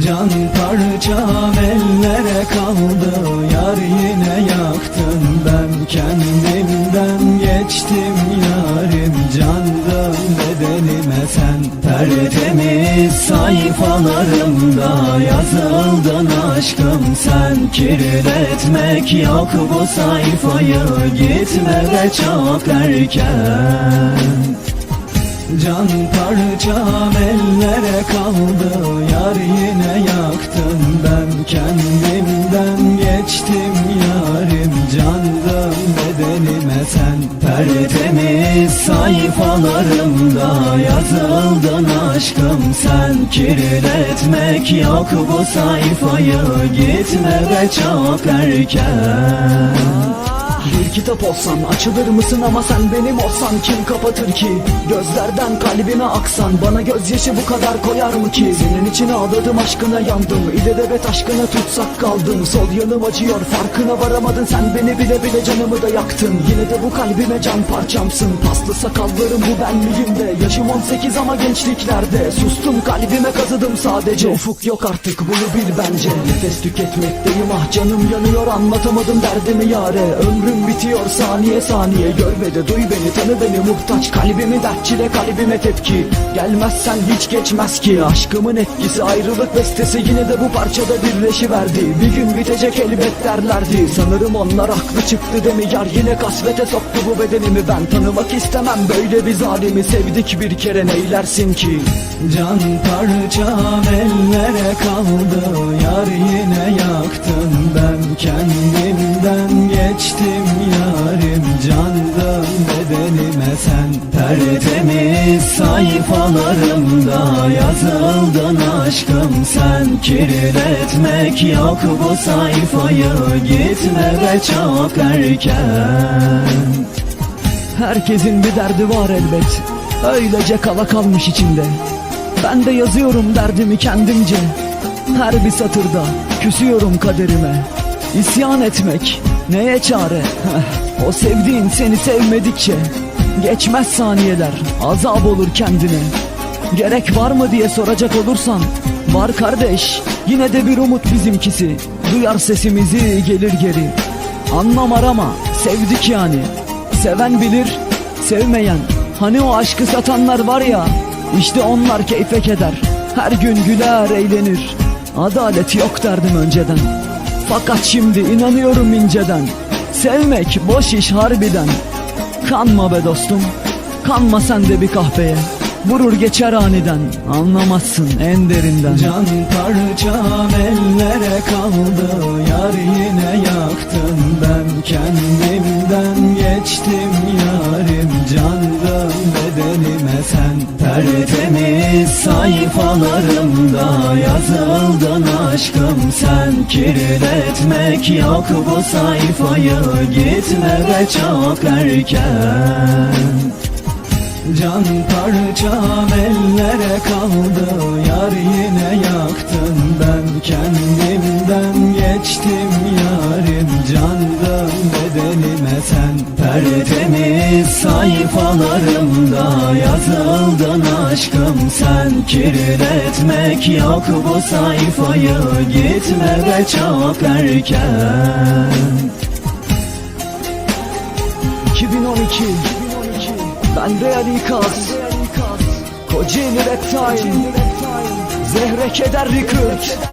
Can parçam ellere kaldı Yar yine yaktın Ben. Kendimden geçtim yarim Candım bedenime sen. Tertemiz sayfalarımda Yazıldın aşkım. Sen Kirletmek yok bu sayfayı Gitme de çok erken Can parçam ellere kaldı Yar yine yaktın Ben kendimden geçtim yarim Candım bedenime sen. Tertemiz sayfalarımda Yazıldın aşkım. Sen Kirletmek yok bu sayfayı Gitme de çok erken Kitap olsan açılır mısın ama sen benim olsan? Kim kapatır ki? Gözlerden kalbime aksan. Bana gözyaşı bu kadar koyar mı ki? Senin için ağladım aşkına yandım. İlelebet aşkına tutsak kaldım. Sol yanım acıyor farkına varamadın. Sen beni bile bile canımı da yaktın. Yine de bu kalbime can parçamsın. Paslı sakallarım bu benliğimde Yaşım 18 ama gençliklerde. Sustum kalbime kazıdım sadece. Ufuk yok artık bunu bil bence. Nefes tüketmekteyim ah canım yanıyor. Anlatamadım derdimi yare. Ömrüm bitiyor saniye saniye Görme de duy beni tanı beni. Muhtaç Kalbimi dertçile kalbime tepki. Gelmezsen hiç geçmez ki. Aşkımın etkisi ayrılık bestesi. Yine de bu parçada birleşiverdi Bir gün bitecek elbet derlerdi. Sanırım onlar haklı çıktı demi yar Yine kasvete soktu bu bedenimi. Ben tanımak istemem böyle bir zalimi. Sevdik bir kere neylersin ki? Can parçam ellere kaldı. Yar yine yaktın Ben kendimden geçtim yarim Candım bedenime sen Tertemiz sayfalarımda Yazıldın aşkım. Sen Kirletmek yok bu sayfayı Gitme de çok erken. Herkesin bir derdi var elbet Öylece kala kalmış içinde. Ben de yazıyorum derdimi kendimce Her bir satırda küsüyorum kaderime İsyan etmek neye çare? O sevdiğin seni sevmedikçe Geçmez saniyeler. Azap olur kendine. Gerek var mı diye soracak olursan Var kardeş yine de bir umut bizimkisi. Duyar sesimizi gelir geri. Anlam arama sevdik yani. Seven bilir sevmeyen. Hani o aşkı satanlar var ya işte onlar keyfe keder. Her gün güler eğlenir. Adalet yok derdim önceden Fakat şimdi inanıyorum inceden. Sevmek boş iş harbiden. Kanma be dostum Kanma sen de bir kahveye. Vurur geçer aniden Anlamazsın en derinden. Can parçam ellere kaldı Yar yine yaktın Ben kendimden geçtim Tertemiz sayfalarımda Yazıldın aşkım. Sen Kirletmek yok bu sayfayı Gitme de çok erken Can parçam ellere kaldı Yar yine yaktın Ben. Kendimden geçtim yarim Candım bedenime sen. Tertemiz sayfalarımda Yazıldın aşkım. Sen Kirletmek yok bu sayfayı Gitme de çok erken. 2012 Ben Real İkaz Kocaeli Reptile. Zehre Keder Record